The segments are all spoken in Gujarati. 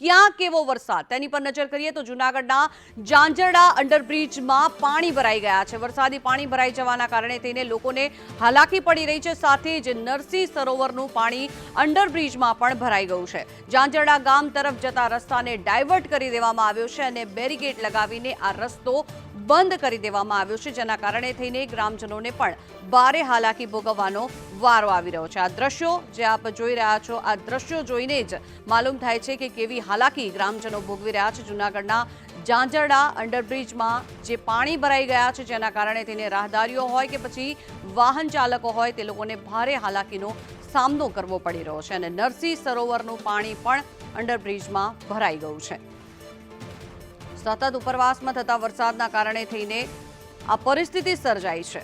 ક્યાં કેવો વરસાદ? તેની પર નજર કરીએ તો જૂનાગઢના જાંજરડા અંડરબ્રિજમાં પાણી ભરાઈ ગયા છે. વરસાદી પાણી ભરાઈ જવાના કારણે તેને લોકોને હાલાકી પડી રહી છે. સાથે જ નરસિંહ સરોવરનું પાણી અંડરબ્રિજમાં પણ ભરાઈ ગયું છે. જાંજરડા ગામ તરફ જતા રસ્તાને ડાયવર્ટ કરી દેવામાં આવ્યો છે અને બેરીગેટ લગાવીને આ રસ્તો બંધ કરી દેવામાં આવ્યો છે, જેના કારણે થઈને ગ્રામજનોને પણ ભારે હાલાકી ભોગવવાનો વારો આવી રહ્યો છે. આ દ્રશ્યો જે આપ જોઈ રહ્યા છો, આ દ્રશ્યો જોઈને જ માલુમ થાય છે કે કેવી હાલાકી ગ્રામજનો ભોગવી રહ્યા છે. જૂનાગઢના જાંજરડા અંડરબ્રિજમાં જે પાણી ભરાઈ ગયા છે, જેના કારણે તેને રાહદારીઓ હોય કે પછી વાહન ચાલકો હોય, તે લોકોને ભારે હાલાકીનો સામનો કરવો પડી રહ્યો છે અને નરસિંહ સરોવરનું પાણી પણ અંડરબ્રિજમાં ભરાઈ ગયું છે. સતત ઉપરવાસમાં થતા વરસાદના કારણે થઈને આ પરિસ્થિતિ સર્જાઈ છે.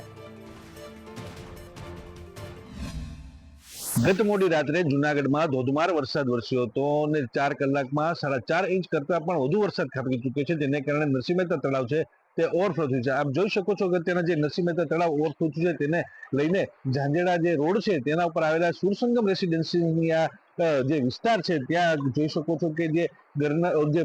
ગત મોડી રાત્રે જુનાગઢમાં ધોધમાર વરસાદ વરસ્યો હતો અને ચાર કલાકમાં સાડા ચાર ઇંચ કરતા પણ વધુ વરસાદ ખાબકી ચૂક્યો છે, જેને કારણે નરસિંહ મહેતા તળાવ છે તે ઓવરફ્લો થયું છે. આપ જોઈ શકો છો કે તેના જે નરસિંહ મહેતા તળાવ ઓવરફ્લો થયું છે, તેને લઈને ઝાંઝેડા જે રોડ છે તેના ઉપર આવેલા સુરસંગમ રેસિડેન્સીની આ જે વિસ્તાર છે, ત્યાં જોઈ શકો છો કે જે ગરના જે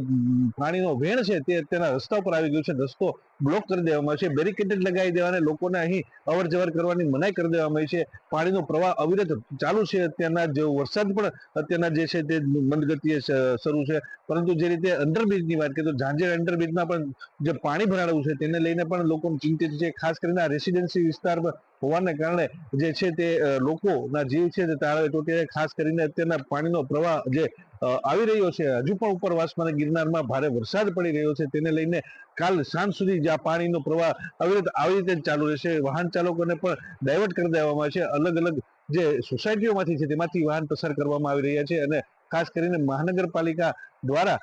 પાણીનો વેણ છે, તે અત્યારના રસ્તા ઉપર આવી ગયો છે. રસ્તો બ્લોક કરી દેવામાં આવ્યો છે. બેરિકેડેડ લગાવી દેવાને લોકોને અહીં અવર જવર કરવાની મનાઈ કરી દેવામાં આવી છે. પાણીનો પ્રવાહ અવિરત ચાલુ છે અત્યારના જે વરસાદ પણ અત્યારના જે છે તે મંદગતિએ શરૂ છે. પરંતુ જે રીતે અંડરબ્રિજની વાત કરીએ તો ઝાંઝર અંડરબ્રિજમાં પણ જે પાણી ભરાડવું છે, તેને લઈને પણ લોકો ચિંતિત છે. ખાસ કરીને આ રેસિડેન્સી વિસ્તાર હોવાને કારણે જે છે તે લોકોના જીવ છે તે તાળવે. ચોંટીને ખાસ કરીને અત્યારના પાણીનો પ્રવાહ જે આવી રહ્યો છે, હજુ પણ ઉપરવાસમાં ગિરનારમાં ભારે વરસાદ પડી રહ્યો છે. તેને લઈને કાલ સાંજ સુધી જે પાણીનો પ્રવાહ અવિરત આવી રીતે ચાલુ રહેશે. વાહન ચાલકોને પણ ડાયવર્ટ કરી દેવામાં છે. અલગ અલગ જે સોસાયટીઓમાંથી છે તેમાંથી વાહન પસાર કરવામાં આવી રહ્યા છે અને ખાસ કરીને મહાનગરપાલિકા દ્વારા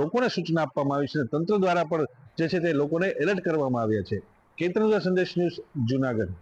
લોકોને સૂચના આપવામાં આવી છે તંત્ર દ્વારા પણ જે છે તે લોકોને એલર્ટ કરવામાં આવ્યા છે. કેતનગર સંદેશ ન્યૂઝ જુનાગઢ.